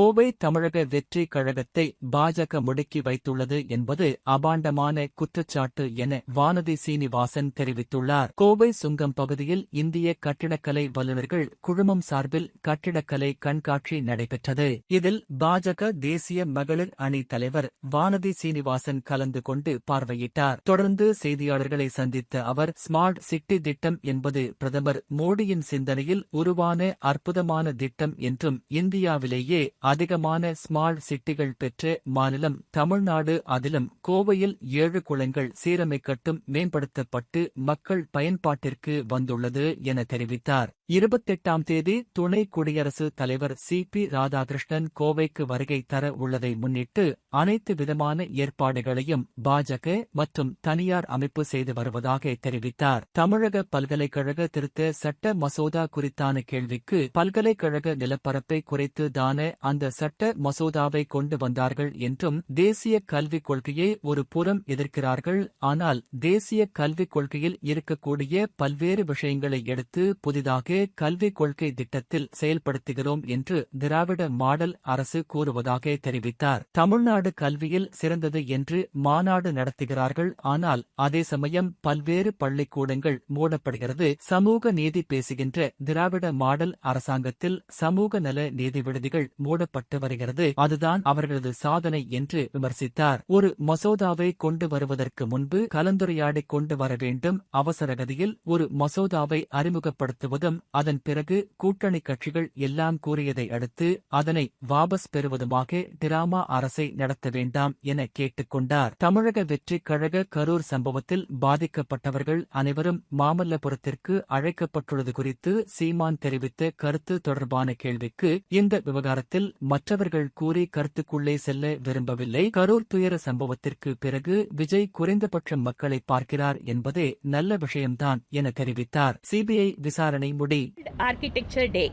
கோவை தமிழக வெற்றி கழகத்தை பாஜக முடக்கி வைத்துள்ளது என்பது அபாண்டமான குற்றச்சாட்டு என வானதி சீனிவாசன் தெரிவித்துள்ளார். கோவை சுங்கம் பகுதியில் இந்திய கட்டிடக்கலை வல்லுநர்கள் குழுமம் சார்பில் கட்டிடக்கலை கண்காட்சி நடைபெற்றது. இதில் பாஜக தேசிய மகளிர் அணி தலைவர் வானதி சீனிவாசன் கலந்து கொண்டு பார்வையிட்டார். தொடர்ந்து செய்தியாளர்களை சந்தித்த அவர் ஸ்மார்ட் சிட்டி திட்டம் என்பது பிரதமர் மோடியின் சிந்தனையில் உருவான அற்புதமான திட்டம் என்றும் இந்தியாவிலேயே அதிகமான ஸ்மார்ட் சிட்டிகள் பெற்ற மாநிலம் தமிழ்நாடு. அதிலும் கோவையில் ஏழு குளங்கள் சீரமைக்கட்டும் மேம்படுத்தப்பட்டு மக்கள் பயன்பாட்டிற்கு வந்துள்ளது என தெரிவித்தார். இருபத்தெட்டாம் தேதி துணை குடியரசுத் தலைவர் சி பி ராதாகிருஷ்ணன் கோவைக்கு வருகை தர உள்ளதை முன்னிட்டு அனைத்து விதமான ஏற்பாடுகளையும் பாஜக மற்றும் தனியார் அமைப்பு செய்து வருவதாக தெரிவித்தார். தமிழக பல்கலைக்கழக திருத்த சட்ட மசோதா குறித்தான கேள்விக்கு பல்கலைக்கழக நிலப்பரப்பை குறைத்து தான அந்த சட்ட மசோதாவை கொண்டு வந்தார்கள் என்றும் தேசிய கல்விக் கொள்கையை ஒரு புறம் எதிர்க்கிறார்கள். ஆனால் தேசிய கல்விக் கொள்கையில் இருக்கக்கூடிய பல்வேறு விஷயங்களை எடுத்து புதிதாக கல்விக் கொள்கை திட்டத்தில் செயல்படுத்துகிறோம் என்று திராவிட மாடல் அரசு கூறுவதாக தெரிவித்தார். தமிழ்நாடு கல்வியில் சிறந்தது என்று மாநாடு நடத்துகிறார்கள். ஆனால் அதே சமயம் பல்வேறு பள்ளிக்கூடங்கள் மூடப்படுகிறது. சமூக நீதி பேசுகின்ற திராவிட மாடல் அரசாங்கத்தில் சமூக நல நீதி விடுதிகள் போடப்பட்டு வருகிறது. அதுதான் அவர்களது சாதனை என்று விமர்சித்தார். ஒரு மசோதாவை கொண்டு வருவதற்கு முன்பு கலந்துரையாடி கொண்டு வர வேண்டும். அவசரகதியில் ஒரு மசோதாவை அறிமுகப்படுத்துவதும் அதன் பிறகு கூட்டணி கட்சிகள் எல்லாம் கூறியதை அடுத்து அதனை வாபஸ் பெறுவதுமாக டிராமா அரசை நடத்த வேண்டாம் என கேட்டுக்கொண்டார் தமிழக வெற்றி கழக கரூர் சம்பவத்தில் பாதிக்கப்பட்டவர்கள் அனைவரும் மாமல்லபுரத்திற்கு அழைக்கப்பட்டுள்ளது குறித்து சீமான் தெரிவித்த கருத்து தொடர்பான கேள்விக்கு இந்த விவகாரத்தில் மற்றவர்கள் கூறி கருத்துக்குள்ளே செல்ல விரும்பவில்லை. கரூர் துயர சம்பவத்திற்கு பிறகு விஜய் குறைந்தபட்சம் மக்களை பார்க்கிறார் என்பதே நல்ல விஷயம்தான் என தெரிவித்தார். சிபிஐ விசாரணை முடி. ஆர்கிடெக்சர் டே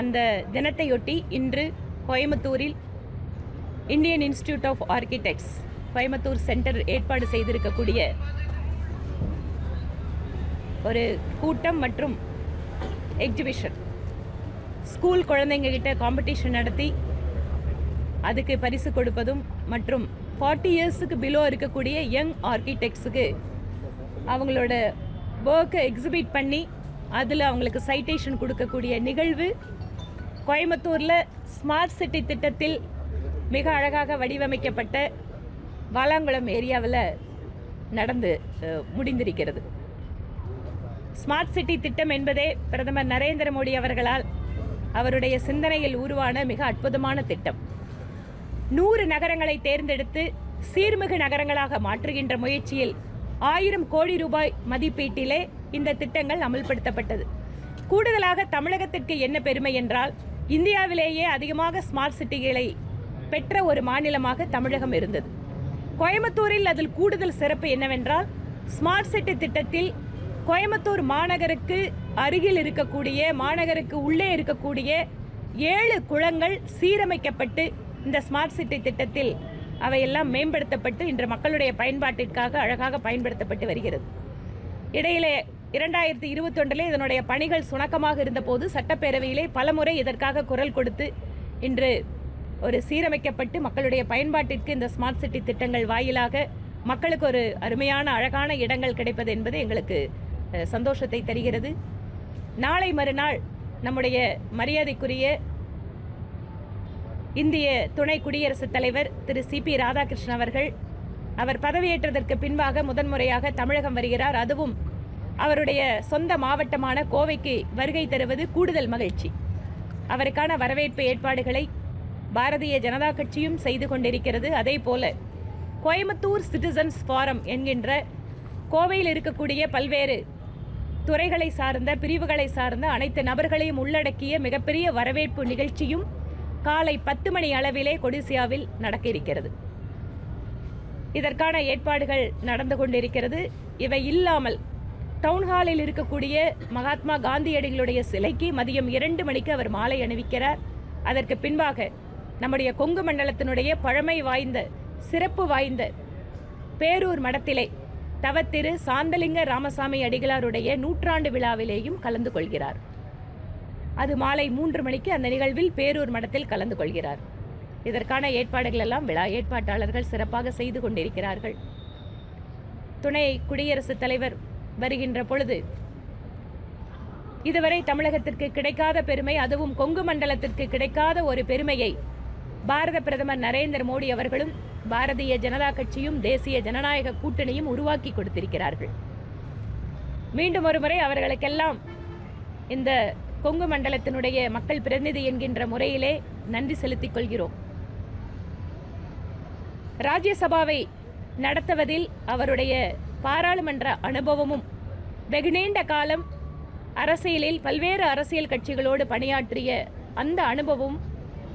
அந்த தினத்தையொட்டி இன்று கோயம்புத்தூரில் Indian Institute of Architects Coimbatore centre ஏற்பாடு செய்திருக்கக்கூடிய ஒரு கூட்டம் மற்றும் எக்ஸிபிஷன் ஸ்கூல் குழந்தைங்ககிட்ட காம்படிஷன் நடத்தி அதுக்கு பரிசு கொடுப்பதும் மற்றும் ஃபார்ட்டி இயர்ஸுக்கு பிலோ இருக்கக்கூடிய யங் ஆர்கிடெக்ட்ஸுக்கு அவங்களோட ஒர்க்கை எக்ஸிபிட் பண்ணி அதில் அவங்களுக்கு சைட்டேஷன் கொடுக்கக்கூடிய நிகழ்வு கோயம்புத்தூரில் ஸ்மார்ட் சிட்டி திட்டத்தில் மிக அழகாக வடிவமைக்கப்பட்ட வாலாங்குளம் ஏரியாவில் நடந்து முடிந்திருக்கிறது. ஸ்மார்ட் சிட்டி திட்டம் என்பதே பிரதமர் நரேந்திர மோடி அவர்களால் அவருடைய சிந்தனையில் உருவான மிக அற்புதமான திட்டம். நூறு நகரங்களை தேர்ந்தெடுத்து சீர்மிகு நகரங்களாக மாற்றுகின்ற முயற்சியில் ஆயிரம் கோடி ரூபாய் மதிப்பீட்டிலே இந்த திட்டங்கள் அமல்படுத்தப்பட்டது. கூடுதலாக தமிழகத்திற்கு என்ன பெருமை என்றால் இந்தியாவிலேயே அதிகமாக ஸ்மார்ட் சிட்டிகளை பெற்ற ஒரு மாநிலமாக தமிழகம் இருந்தது. கோயம்புத்தூரில் அதில் கூடுதல் சிறப்பு என்னவென்றால் ஸ்மார்ட் சிட்டி திட்டத்தில் கோயம்புத்தூர் மாநகருக்கு அருகில் இருக்கக்கூடிய மாநகருக்கு உள்ளே இருக்கக்கூடிய ஏழு குளங்கள் சீரமைக்கப்பட்டு இந்த ஸ்மார்ட் சிட்டி திட்டத்தில் அவையெல்லாம் மேம்படுத்தப்பட்டு இன்று மக்களுடைய பயன்பாட்டிற்காக அழகாக பயன்படுத்தப்பட்டு வருகிறது. இடையிலே இரண்டாயிரத்தி இருபத்தொன்றிலே இதனுடைய பணிகள் சுணக்கமாக இருந்தபோது சட்டப்பேரவையிலே பலமுறை இதற்காக குரல் கொடுத்து இன்று ஒரு சீரமைக்கப்பட்டு மக்களுடைய பயன்பாட்டிற்கு இந்த ஸ்மார்ட் சிட்டி திட்டங்கள் வாயிலாக மக்களுக்கு ஒரு அருமையான அழகான இடங்கள் கிடைப்பது என்பது எங்களுக்கு சந்தோஷத்தை தருகிறது. நாளை மறுநாள் நம்முடைய மரியாதைக்குரிய இந்திய துணை குடியரசுத் தலைவர் திரு சி பி ராதாகிருஷ்ணன் அவர்கள் அவர் பதவியேற்றதற்கு பின்பாக முதன்முறையாக தமிழகம் வருகிறார். அதுவும் அவருடைய சொந்த மாவட்டமான கோவைக்கு வருகை தருவது கூடுதல் மகிழ்ச்சி. அவருக்கான வரவேற்பு ஏற்பாடுகளை பாரதிய ஜனதா கட்சியும் செய்து கொண்டிருக்கிறது. அதே போல கோயம்புத்தூர் சிட்டிசன்ஸ் ஃபாரம் என்கின்ற கோவையில் இருக்கக்கூடிய பல்வேறு துறைகளை சார்ந்த பிரிவுகளை சார்ந்த அனைத்து நபர்களையும் உள்ளடக்கிய மிகப்பெரிய வரவேற்பு நிகழ்ச்சியும் காலை பத்து மணி அளவிலே கொடிசியாவில் நடக்க இருக்கிறது. இதற்கான ஏற்பாடுகள் நடந்து கொண்டிருக்கிறது. இவை இல்லாமல் டவுன்ஹாலில் இருக்கக்கூடிய மகாத்மா காந்தியடிகளுடைய சிலைக்கு மதியம் இரண்டு மணிக்கு அவர் மாலை அணிவிக்கிறார். அதற்கு பின்பாக நம்முடைய கொங்கு மண்டலத்தினுடைய பழமை வாய்ந்த சிறப்பு வாய்ந்த பேரூர் மடத்திலே தவத்திரு சாந்தலிங்க ராமசாமி அடிகளாருடைய நூற்றாண்டு விழாவிலேயும் கலந்து கொள்கிறார். அது மாலை மூன்று மணிக்கு அந்த நிகழ்வில் பேரூர் மடத்தில் கலந்து கொள்கிறார். இதற்கான ஏற்பாடுகள் எல்லாம் விழா ஏற்பாட்டாளர்கள் சிறப்பாக செய்து கொண்டிருக்கிறார்கள். துணை குடியரசுத் தலைவர் வருகின்ற பொழுது இதுவரை தமிழகத்திற்கு கிடைக்காத பெருமை அதுவும் கொங்கு மண்டலத்திற்கு கிடைக்காத ஒரு பெருமையை பாரத பிரதமர் நரேந்திர மோடி அவர்களும் பாரதிய ஜனதா கட்சியும் தேசிய ஜனநாயக கூட்டணியும் உருவாக்கி கொடுத்திருக்கிறார்கள். மீண்டும் ஒருமுறை அவர்களுக்கெல்லாம் இந்த கொங்கு மண்டலத்தினுடைய மக்கள் பிரதிநிதி என்கின்ற முறையிலே நன்றி செலுத்திக் கொள்கிறோம். ராஜ்யசபாவை நடத்துவதில் அவருடைய பாராளுமன்ற அனுபவமும் வெகு நீண்ட காலம் அரசியலில் பல்வேறு அரசியல் கட்சிகளோடு பணியாற்றிய அந்த அனுபவம்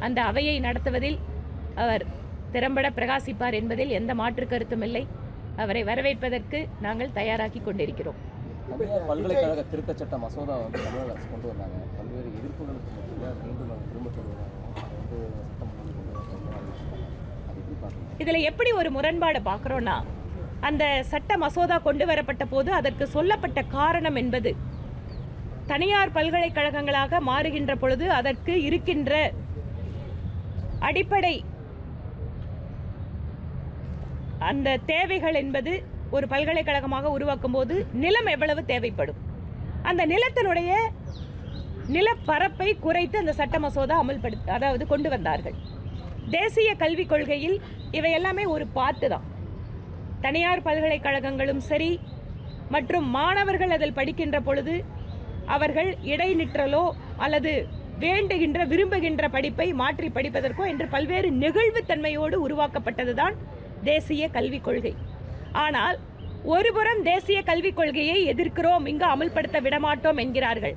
அந்த அவையை நடத்துவதில் அவர் திறம்பட பிரகாசிப்பார் என்பதில் எந்த மாற்று கருத்தும் இல்லை. அவரை வரவேற்பதற்கு நாங்கள் தயாராகி கொண்டிருக்கிறோம். பல்கலைக்கழக திருத்தச் சட்ட மசோதா வந்து தமிழக அரசு கொண்டு வந்தாங்க. பல்வேறு எதிர்ப்புகளுக்கு மத்தியில் மீண்டும் அதை திரும்ப சொல்லுவாங்க இதில் எப்படி ஒரு முரண்பாடு பார்க்குறோன்னா அந்த சட்ட மசோதா கொண்டு வரப்பட்ட போது அதற்கு சொல்லப்பட்ட காரணம் என்பது தனியார் பல்கலைக்கழகங்களாக மாறுகின்ற பொழுது அதற்கு இருக்கின்ற அடிப்படை அந்த தேவைகள் என்பது ஒரு பல்கலைக்கழகமாக உருவாக்கும் போது நிலம் எவ்வளவு தேவைப்படும்? அந்த நிலத்தினுடைய நிலப்பரப்பை குறைத்து அந்த சட்ட மசோதா அமல்படுத்த அதாவது கொண்டு வந்தார்கள். தேசிய கல்விக் கொள்கையில் இவை எல்லாமே ஒரு பாட்டு தான். தனியார் பல்கலைக்கழகங்களும் சரி மற்றும் மாணவர்கள் அதில் படிக்கின்ற பொழுது அவர்கள் இடைநிற்றலோ அல்லது வேண்டுகின்ற விரும்புகின்ற படிப்பை மாற்றி படிப்பதற்கோ என்று பல்வேறு நெகிழ்வுத்தன்மையோடு உருவாக்கப்பட்டதுதான் தேசிய கல்விக் கொள்கை. ஆனால் ஒருபுறம் தேசிய கல்விக் கொள்கையை எதிர்க்கிறோம் இங்கு அமல்படுத்த விடமாட்டோம் என்கிறார்கள்.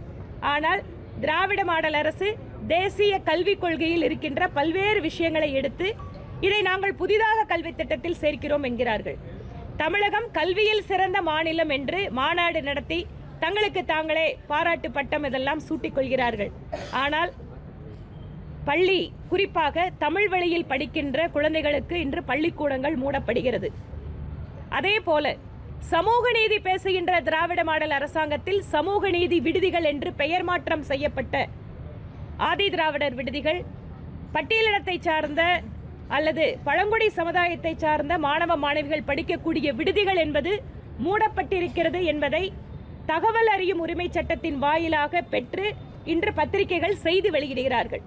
ஆனால் திராவிட மாடல் அரசு தேசிய கல்விக் கொள்கையில் இருக்கின்ற பல்வேறு விஷயங்களை எடுத்து இதை நாங்கள் புதிதாக கல்வி திட்டத்தில் சேர்க்கிறோம் என்கிறார்கள். தமிழகம் கல்வியில் சிறந்த மாநிலம் என்று மாநாடு நடத்தி தங்களுக்கு தாங்களே பாராட்டு பட்டம் இதெல்லாம் சூட்டிக் கொள்கிறார்கள். ஆனால் பள்ளி குறிப்பாக தமிழ் வழியில் படிக்கின்ற குழந்தைகளுக்கு இன்று பள்ளிக்கூடங்கள் மூடப்படுகிறது. அதே போல சமூக நீதி பேசுகின்ற திராவிட மாடல் அரசாங்கத்தில் சமூக நீதி விடுதிகள் என்று பெயர் மாற்றம் செய்யப்பட்ட ஆதி திராவிடர் விடுதிகள் பட்டியலிடத்தை சார்ந்த அல்லது பழங்குடி சமுதாயத்தை சார்ந்த மாணவ மாணவிகள் படிக்கக்கூடிய விடுதிகள் என்பது மூடப்பட்டிருக்கிறது என்பதை தகவல் அறியும் உரிமை சட்டத்தின் வாயிலாக பெற்று இன்று பத்திரிகைகள் செய்து வெளியிடுகிறார்கள்.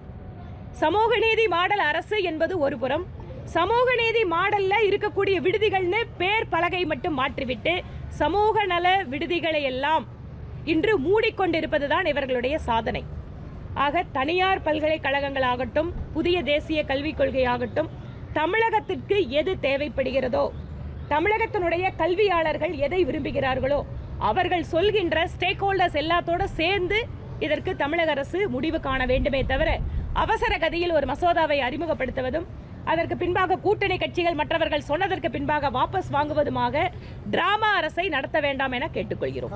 சமூக நீதி மாடல் அரசு என்பது ஒரு புறம் சமூக நீதி மாடல்ல இருக்கக்கூடிய விடுதிகள்னு பேர் பலகை மட்டும் மாற்றிவிட்டு சமூக நல விடுதிகளை எல்லாம் இன்று மூடிக்கொண்டிருப்பதுதான் இவர்களுடைய சாதனை. ஆக தனியார் பல்கலைக்கழகங்களாகட்டும் புதிய தேசிய கல்விக் கொள்கையாகட்டும் தமிழகத்திற்கு எது தேவைப்படுகிறதோ தமிழகத்தினுடைய கல்வியாளர்கள் எதை விரும்புகிறார்களோ அவர்கள் சொல்கின்ற ஸ்டேக் ஹோல்டர்ஸ் எல்லாத்தோட சேர்ந்து இதற்கு தமிழக அரசு முடிவு காண வேண்டுமே தவிர அவசர கதியில் ஒரு மசோதாவை அறிமுகப்படுத்துவதும் அதற்கு பின்பாக கூட்டணி கட்சிகள் மற்றவர்கள் சொன்னதற்கு பின்பாக வாபஸ் வாங்குவதுமாக டிராமா அரசை நடத்த வேண்டாம் என கேட்டுக்கொள்கிறோம்.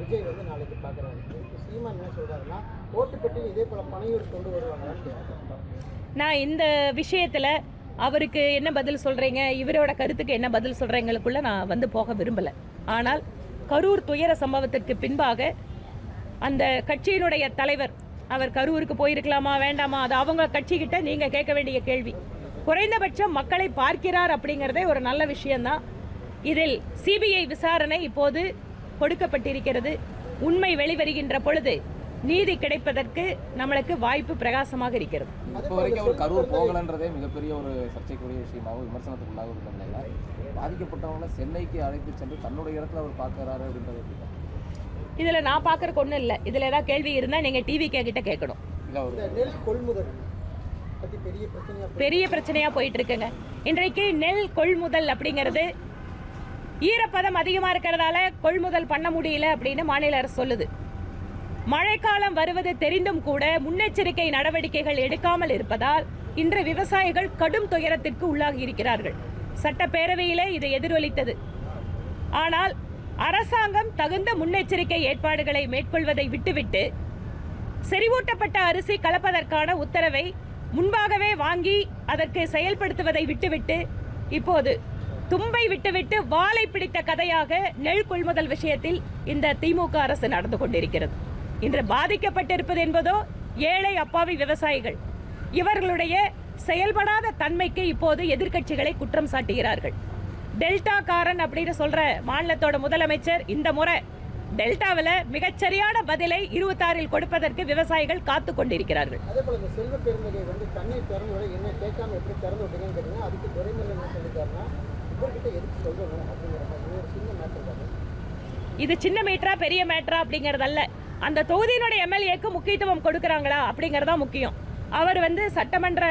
விஜய் வந்து நாளைக்கு பார்க்குறாரு இப்போ சீமான் என்ன சொல்கிறாருன்னா ஓட்டுப்பட்டி இதே போல் பனையூர் கொண்டு கேட்குறாங்க நான் இந்த விஷயத்தில் அவருக்கு என்ன பதில் சொல்கிறீங்க இவரோட கருத்துக்கு என்ன பதில் சொல்கிறீங்களுக்குள்ள நான் வந்து போக விரும்பலை. ஆனால் கரூர் துயர சம்பவத்திற்கு பின்பாக அந்த கட்சியினுடைய தலைவர் அவர் கரூருக்கு போயிருக்கலாமா வேண்டாமா அது அவங்க கட்சிக்கிட்ட நீங்கள் கேட்க வேண்டிய கேள்வி. குறைந்தபட்சம் மக்களை பார்க்கிறார் அப்படிங்கிறதே ஒரு நல்ல விஷயந்தான் இதில் சிபிஐ விசாரணை இப்போது கொடுக்கப்பட்டிருக்கிறது. உண்மை வெளிவருகின்ற பொழுது நீதி கிடைப்பதற்கு நம்மளுக்கு வாய்ப்பு பிரகாசமாக இருக்கிறது. இப்போ வரைக்கும் அவர் கரூர் போகலன்றதே மிகப்பெரிய ஒரு சர்ச்சைக்குரிய விஷயமாகவும் விமர்சனத்துக்குள்ளாகவும் இருந்த பாதிக்கப்பட்டவங்களை சென்னைக்கு அழைத்து சென்று தன்னுடைய இடத்துல அவர் பார்க்கிறாரு அப்படின்றது இதில் நான் பார்க்குறக்கு ஒன்றும் இல்லை. இதில் ஏதாவது கேள்வி இருந்தால் நீங்கள் டிவி கிட்ட கேட்கணும் பெரிய பிரச்சனையாக போயிட்டு இருக்குங்க. இன்றைக்கு நெல் கொள்முதல் அப்படிங்கிறது ஈரப்பதம் அதிகமாக இருக்கிறதால கொள்முதல் பண்ண முடியல அப்படின்னு மாநில அரசு சொல்லுது. மழைக்காலம் வருவது தெரிந்தும் கூட முன்னெச்சரிக்கை நடவடிக்கைகள் எடுக்காமல் இருப்பதால் இன்று விவசாயிகள் கடும் துயரத்திற்கு உள்ளாகி இருக்கிறார்கள். சட்டப்பேரவையிலே இது எதிரொலித்தது. ஆனால் அரசாங்கம் தகுந்த முன்னெச்சரிக்கை ஏற்பாடுகளை மேற்கொள்வதை விட்டுவிட்டு செறிவூட்டப்பட்ட அரிசி கலப்பதற்கான உத்தரவை முன்பாகவே வாங்கி அதற்கு செயல்படுத்துவதை விட்டுவிட்டு இப்போது தும்பை விட்டுவிட்டு வாளை பிடித்த கதையாக நெல் கொள்முதல் விஷயத்தில் இந்த திமுக அரசு நடந்து கொண்டிருக்கிறது. இன்று பாதிக்கப்பட்டிருப்பது என்பதோ ஏழை அப்பாவி விவசாயிகள். இவர்களுடைய செயல்படாத தன்மைக்கு இப்போது எதிர்க்கட்சிகளை குற்றம் சாட்டுகிறார்கள். டெல்டா காரன் அப்படின்னு சொல்ற மாநிலத்தோட முதலமைச்சர் இந்த முறை டெல்டாவில் மிகச்சரியான பதிலை இருபத்தாறில் கொடுப்பதற்கு விவசாயிகள் காத்து கொண்டிருக்கிறார்கள். இது சின்ன மீட்டரா பெரிய மேட்டரா அப்படிங்கறதல்ல. அந்த தொகுதியினுடைய எம்எல்ஏக்கு முக்கியத்துவம் கொடுக்கறாங்களா அப்படிங்கறதா முக்கியம். அவர் வந்து சட்டமன்ற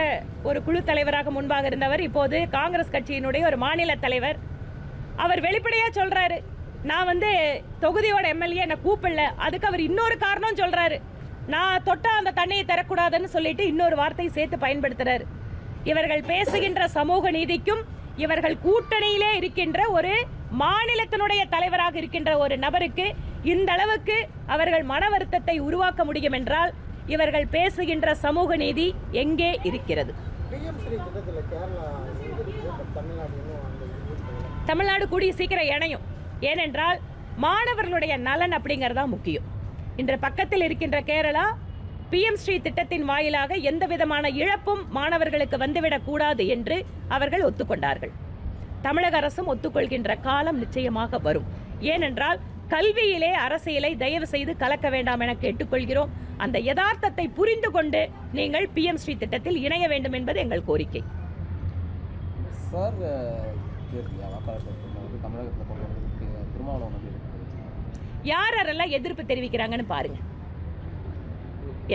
ஒரு குழு தலைவராக முன்பாக இருந்தவர் இப்போது காங்கிரஸ் கட்சியினுடைய ஒரு மாநில தலைவர். அவர் வெளிப்படையாக சொல்கிறாரு நான் வந்து தொகுதியோட எம்எல்ஏ என்னை கூப்பிடல. அதுக்கு அவர் இன்னொரு காரணம் சொல்கிறாரு நான் தொட்டால் அந்த தண்ணியை தரக்கூடாதுன்னு சொல்லிட்டு இன்னொரு வார்த்தையை சேர்த்து பயன்படுத்துகிறார் இவர்கள் பேசுகின்ற சமூக நீதிக்கும் இவர்கள் கூட்டணியிலே இருக்கின்ற ஒரு மாநிலத்தினுடைய தலைவராக இருக்கின்ற ஒரு நபருக்கு இந்த அளவுக்கு அவர்கள் மன வருத்தத்தை உருவாக்க முடியும் என்றால் இவர்கள் பேசுகின்ற சமூக நீதி எங்கே இருக்கிறது? தமிழ்நாடு தமிழ்நாடு கூடிய சீக்கிரம் இணையும். ஏனென்றால் மாணவர்களுடைய நலன் அப்படிங்கறதா முக்கியம். இன்று பக்கத்தில் இருக்கின்ற கேரளா பிஎம் ஸ்ரீ திட்டத்தின் வாயிலாக எந்த விதமான இழப்பும் மாணவர்களுக்கு வந்துவிடக் கூடாது என்று அவர்கள் ஒத்துக்கொண்டார்கள். தமிழக அரசும் ஒத்துக்கொள்கின்ற காலம் நிச்சயமாக வரும். ஏனென்றால் கல்வியிலே அரசியலை தயவு செய்து கலக்க வேண்டாம் என கேட்டுக்கொள்கிறோம். அந்த யதார்த்தத்தை புரிந்து கொண்டு நீங்கள் பிஎம் ஸ்ரீ திட்டத்தில் இணைய வேண்டும் என்பது எங்கள் கோரிக்கை. சார். யார் யாரெல்லாம் எதிர்ப்பு தெரிவிக்கிறாங்கன்னு பாருங்க.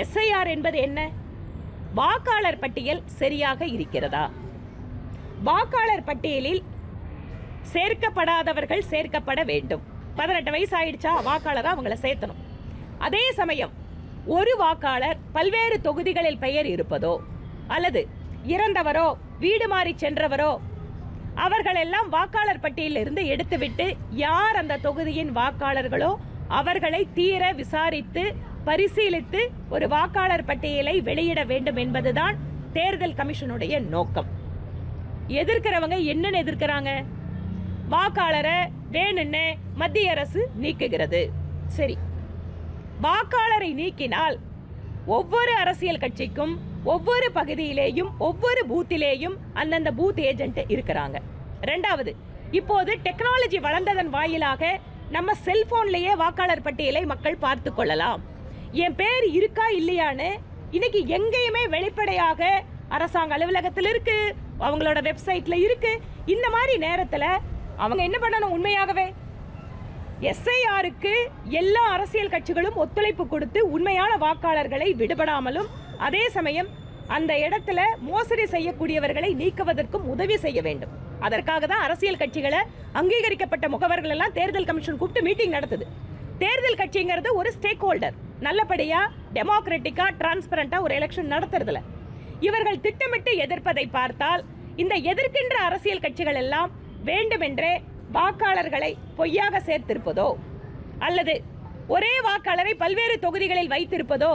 எஸ்ஐஆர் என்பது என்ன? வாக்காளர் பட்டியல் சரியாக இருக்கிறதா? வாக்காளர் பட்டியலில் சேர்க்கப்படாதவர்கள் சேர்க்கப்பட வேண்டும். பதினெட்டு வயசு ஆயிடுச்சா வாக்காளராக அவங்கள சேர்த்தணும். அதே சமயம் ஒரு வாக்காளர் பல்வேறு தொகுதிகளில் பெயர் இருப்பதோ அல்லது இறந்தவரோ வீடு மாறி சென்றவரோ அவர்களெல்லாம் வாக்காளர் பட்டியலிருந்து எடுத்துவிட்டு யார் அந்த தொகுதியின் வாக்காளர்களோ அவர்களை தீர விசாரித்து பரிசீலித்து ஒரு வாக்காளர் பட்டியலை வெளியிட வேண்டும் என்பதுதான் தேர்தல் கமிஷனுடைய நோக்கம். எதிர்க்கிறவங்க என்னென்னு எதிர்க்கிறாங்க? வாக்காளரை வேணும்னு மத்திய அரசு நீக்குகிறது. சரி. வாக்காளரை நீக்கினால் ஒவ்வொரு அரசியல் கட்சிக்கும் ஒவ்வொரு பகுதியிலேயும் ஒவ்வொரு பூத்திலேயும் அந்தந்த பூத் ஏஜென்ட் இருக்கிறாங்க. ரெண்டாவது இப்போது டெக்னாலஜி வளர்ந்ததன் வாயிலாக நம்ம செல்போன்லேயே வாக்காளர் பட்டியலை மக்கள் பார்த்து கொள்ளலாம். என் பேர் இருக்கா இல்லையான்னு இன்னைக்கு எங்கேயுமே வெளிப்படையாக அரசாங்க அலுவலகத்தில் இருக்கு அவங்களோட வெப்சைட்ல இருக்கு. இந்த மாதிரி நேரத்தில் அவங்க என்ன பண்ணணும் உண்மையாகவே? எஸ்ஐஆருக்கு எல்லா அரசியல் கட்சிகளும் ஒத்துழைப்பு கொடுத்து உண்மையான வாக்காளர்களை விடுபடாமலும் அதே சமயம் அந்த இடத்துல மோசடி செய்யக்கூடியவர்களை நீக்குவதற்கும் உதவி செய்ய வேண்டும். அதற்காக தான் அரசியல் கட்சிகளை அங்கீகரிக்கப்பட்ட முகவர்கள் எல்லாம் தேர்தல் கமிஷன் கூப்பிட்டு மீட்டிங் நடத்துது. தேர்தல் கட்சிங்கிறது ஒரு ஸ்டேக் ஹோல்டர் நல்லபடியாக டெமோக்ராட்டிக்கா டிரான்ஸ்பரண்ட்டாக ஒரு எலெக்ஷன் நடத்துறதுல. இவர்கள் திட்டமிட்டு எதிர்ப்பதை பார்த்தால் இந்த எதிர்க்கின்ற அரசியல் கட்சிகள் எல்லாம் வேண்டுமென்றே வாக்காளர்களை பொய்யாக சேர்த்திருப்பதோ அல்லது ஒரே வாக்காளரை பல்வேறு தொகுதிகளில் வைத்திருப்பதோ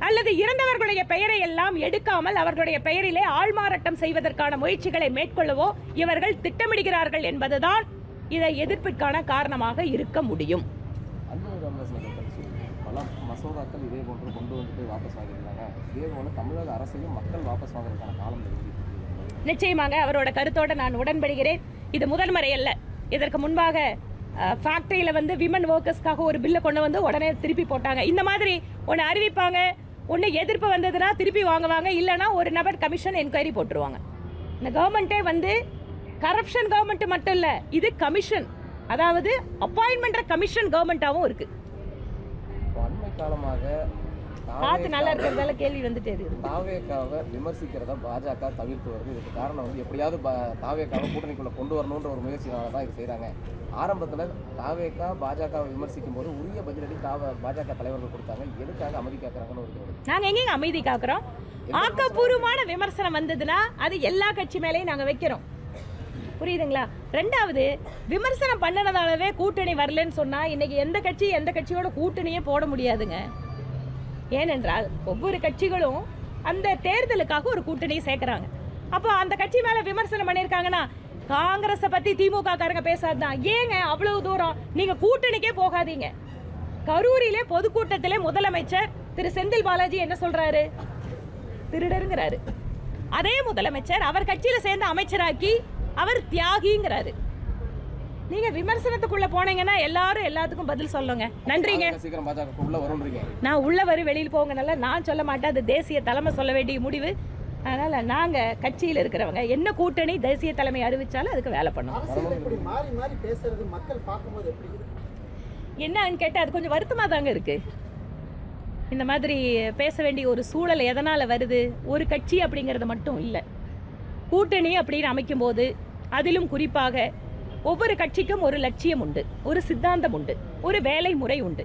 அல்லது இறந்தவர்களுடைய பெயரை எல்லாம் எடுக்காமல் அவர்களுடைய பெயரிலே ஆள்மாறாட்டம் செய்வதற்கான முயற்சிகளை மேற்கொள்ளவோ இவர்கள் திட்டமிடுகிறார்கள் என்பதுதான் இதை எதிர்ப்பிற்கான காரணமாக இருக்க முடியும். பல மசோதாக்கள் இதே போன்று கொண்டு வந்துட்டு வாபஸ் வாங்கியிருந்தாங்க இதே போல தமிழக அரசையும் மக்கள் வாபஸ் வாங்குறதுக்கான காலம் நிச்சயமாக அவரோட கருத்தோடு நான் உடன்படுகிறேன். இது முதல் அல்ல. இதற்கு முன்பாக ஃபேக்டரியில் வந்து விமன் ஒர்க்கர்ஸ்க்காக ஒரு பில்லை கொண்டு வந்து உடனே திருப்பி போட்டாங்க. இந்த மாதிரி ஒன்று அறிவிப்பாங்க ஒன்று எதிர்ப்பு வந்ததுன்னா திருப்பி வாங்குவாங்க இல்லைன்னா ஒரு நபர் கமிஷன் என்கொயரி போட்டுருவாங்க. இந்த கவர்மெண்ட்டே வந்து கரப்ஷன் கவர்மெண்ட் மட்டும் இல்லை இது கமிஷன் அதாவது அப்பாயின்மெண்ட் கமிஷன் கவர்மெண்ட்டாகவும் இருக்குது அண்மை காலமாக பார்த்து நல்லா இருக்கிறதால கேள்வி வந்துட்டே இருக்குது. தாவேக்காவை விமர்சிக்கிறத பாஜக தவிர்த்து வருது. இதுக்கு காரணம் வந்து எப்படியாவது தாவேக்காவை கூட்டணிக்குள்ள கொண்டு வரணுன்ற ஒரு முயற்சினால தான் இது செய்கிறாங்க ஆரம்பத்தில் தாவேக்கா பாஜகவை விமர்சிக்கும் போது உரிய பதிலடி தாவ பாஜக தலைவர்கள் கொடுத்தாங்க. எதுக்காக அமைதி காக்குறாங்கன்னு ஒரு கேள்வி. நாங்க எங்கெங்க அமைதி காக்குறோம்? ஆக்கப்பூர்வமான விமர்சனம் வந்ததுன்னா அது எல்லா கட்சி மேலேயும் நாங்க வைக்கிறோம். புரியுதுங்களா? ரெண்டாவது விமர்சனம் பண்ணனதாலவே கூட்டணி வரலன்னு சொன்னா இன்னைக்கு எந்த கட்சி எந்த கட்சியோட கூட்டணியே போட முடியாதுங்க. ஏனென்றால் ஒவ்வொரு கட்சிகளும் அந்த தேர்தலுக்காக ஒரு கூட்டணியை சேர்க்குறாங்க. அப்போ அந்த கட்சி மேலே விமர்சனம் பண்ணியிருக்காங்கன்னா காங்கிரஸை பற்றி திமுக காரங்க பேசாதான் ஏங்க அவ்வளவு தூரம்? நீங்கள் கூட்டணிக்கே போகாதீங்க. கரூரிலே பொதுக்கூட்டத்திலே முதலமைச்சர் திரு செந்தில் பாலாஜி என்ன சொல்கிறாரு திருடருங்கிறாரு. அதே முதலமைச்சர் அவர் கட்சியில் சேர்ந்து அமைச்சராக்கி அவர் தியாகிங்கிறாரு. நீங்க விமர்சனத்துக்குள்ள போனீங்கன்னா எல்லாரும் எல்லாத்துக்கும் பதில் சொல்லுங்க. நன்றிங்க. நான் உள்ள வரி வெளியில் போங்கனால நான் சொல்ல மாட்டேன். அது தேசிய தலைமை சொல்ல வேண்டிய முடிவு. அதனால நாங்க கட்சியில் இருக்கிறவங்க என்ன கூட்டணி தேசிய தலைமை அறிவிச்சாலும் அதுக்கு வேலை பண்ணுவோம். அரசியல் இப்படி மாறி மாறி பேசுறது மக்கள் பார்க்கும்போது எப்படி இருக்கு? என்னன்னு கேட்டால் அது கொஞ்சம் வருத்தமாக தாங்க இருக்கு. இந்த மாதிரி பேச வேண்டிய ஒரு சூழல் எதனால் வருது? ஒரு கட்சி அப்படிங்கிறது மட்டும் இல்லை. கூட்டணி அப்படின்னு அமைக்கும்போது அதிலும் குறிப்பாக ஒவ்வொரு கட்சிக்கும் ஒரு லட்சியம் உண்டு ஒரு சித்தாந்தம் உண்டு ஒரு வேலை முறை உண்டு.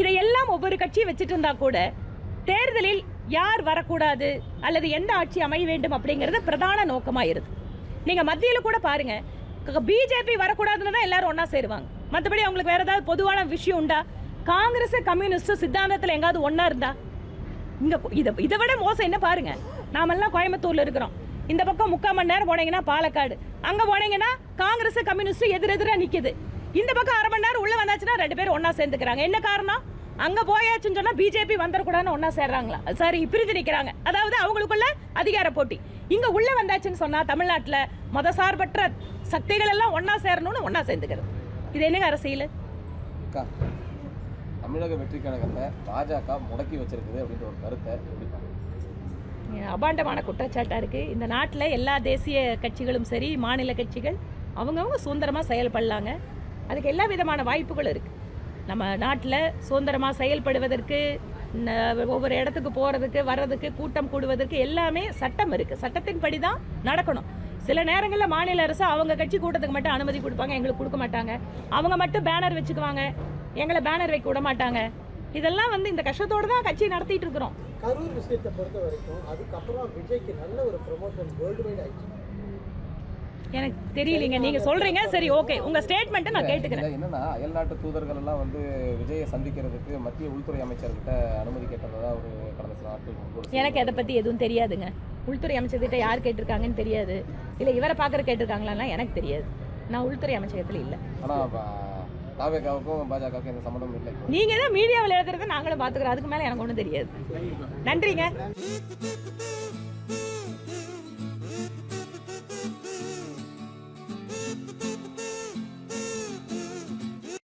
இதையெல்லாம் ஒவ்வொரு கட்சியும் வச்சுட்டு இருந்தா கூட தேர்தலில் யார் வரக்கூடாது அல்லது எந்த ஆட்சி அமைய வேண்டும் அப்படிங்கிறது பிரதான நோக்கமாக இருது நீங்க மத்தியில் கூட பாருங்க பிஜேபி வரக்கூடாதுன்னு தான் எல்லாரும் ஒன்றா சேருவாங்க. மற்றபடி அவங்களுக்கு வேற ஏதாவது பொதுவான விஷயம் உண்டா? காங்கிரஸ் கம்யூனிஸ்ட் சித்தாந்தத்தில் எங்காவது ஒன்றா இருந்தா? இங்கே இதை இதை விட மோசம் என்ன பாருங்க நாமெல்லாம் கோயம்புத்தூர்ல இருக்கிறோம். இந்த பக்கம் முக்கால் மணி நேரம் போனீங்கன்னா பாலக்காடு. அங்கே போனீங்கன்னா காங்கிரஸ் கம்யூனிஸ்ட் எதிரெதிராக நிற்கிது இந்த பக்கம் அரை மணி நேரம் உள்ளே வந்தாச்சுன்னா ரெண்டு பேரும் ஒன்றா சேர்ந்துக்கிறாங்க. என்ன காரணம்? அங்கே போயாச்சுன்னு சொன்னால் பிஜேபி வந்துடக்கூடாதுன்னு ஒன்றா சேர்றாங்களா? சாரி பிரிஞ்சு நிற்கிறாங்க அதாவது அவங்களுக்குள்ள அதிகார போட்டி. இங்கே உள்ளே வந்தாச்சுன்னு சொன்னால் தமிழ்நாட்டில் மத சார்பற்ற சக்திகள் எல்லாம் ஒன்றா சேரணும்னு ஒன்றா சேர்ந்துக்கிறது. இது என்னங்க அரசியல்? அக்கா தமிழக வெற்றி கழகத்தை பாஜக முடக்கி வச்சிருக்குது அப்படின்ற ஒரு கருத்தை அபாண்டமான குற்றச்சாட்டாக இருக்குது இந்த நாட்டில் எல்லா தேசிய கட்சிகளும் சரி மாநில கட்சிகள் அவங்கவுங்க சுதந்திரமாக செயல்படலாங்க. அதுக்கு எல்லா விதமான வாய்ப்புகளும் இருக்குது நம்ம நாட்டில் சுதந்திரமாக செயல்படுவதற்கு ந- ஒவ்வொரு இடத்துக்கு போகிறதுக்கு வர்றதுக்கு கூட்டம் கூடுவதற்கு எல்லாமே சட்டம் இருக்குது சட்டத்தின்படி தான் நடக்கணும். சில நேரங்களில் மாநில அரசு அவங்க கட்சி கூட்டத்துக்கு மட்டும் அனுமதி கொடுப்பாங்க எங்களுக்கு கொடுக்க மாட்டாங்க. அவங்க மட்டும் பேனர் வச்சுக்குவாங்க. எங்களை பேனர் வைக்க விட மாட்டாங்க. இதெல்லாம் வந்து இந்த கஷ்டத்தோடு தான் கட்சி நடத்திட்டு இருக்கிறோம். கரூர் விஷயத்தை பொறுத்த வரைக்கும் அதுக்கப்புறம் விஜய்க்கு நல்ல ஒரு ப்ரொமோஷன் வேர்ல்டு வைட் ஆயிடுச்சு. எனக்கு தெரியலீங்க. நீங்க சொல்றீங்க. சரி ஓகே உங்க ஸ்டேட்மெண்ட்டை நான் கேட்டுக்கிறேன். என்னன்னா அயல்நாட்டு தூதர்கள் எல்லாம் வந்து விஜயை சந்திக்கிறதுக்கு மத்திய உள்துறை அமைச்சர்கிட்ட அனுமதி கேட்டதா ஒரு கடந்த சில நாட்கள் எனக்கு அதை பத்தி எதுவும் தெரியாதுங்க. உள்துறை அமைச்சர்கிட்ட யார் கேட்டிருக்காங்கன்னு தெரியாது. இல்ல இவரை பார்க்குற கேட்டிருக்காங்களான்னா எனக்கு தெரியாது. நான் உள்துறை அமைச்சகத்துல இல்ல. ஆனா தாவேகாவுக்கும் பாஜகவுக்கும் எந்த சம்மந்தமும் இல்லை. நீங்க தான் மீடியாவில் எழுதுறத நாங்களும் பாத்துக்கிறோம் அதுக்கு மேல எனக்கு ஒன்றும் தெரியாது. நன்றிங்க.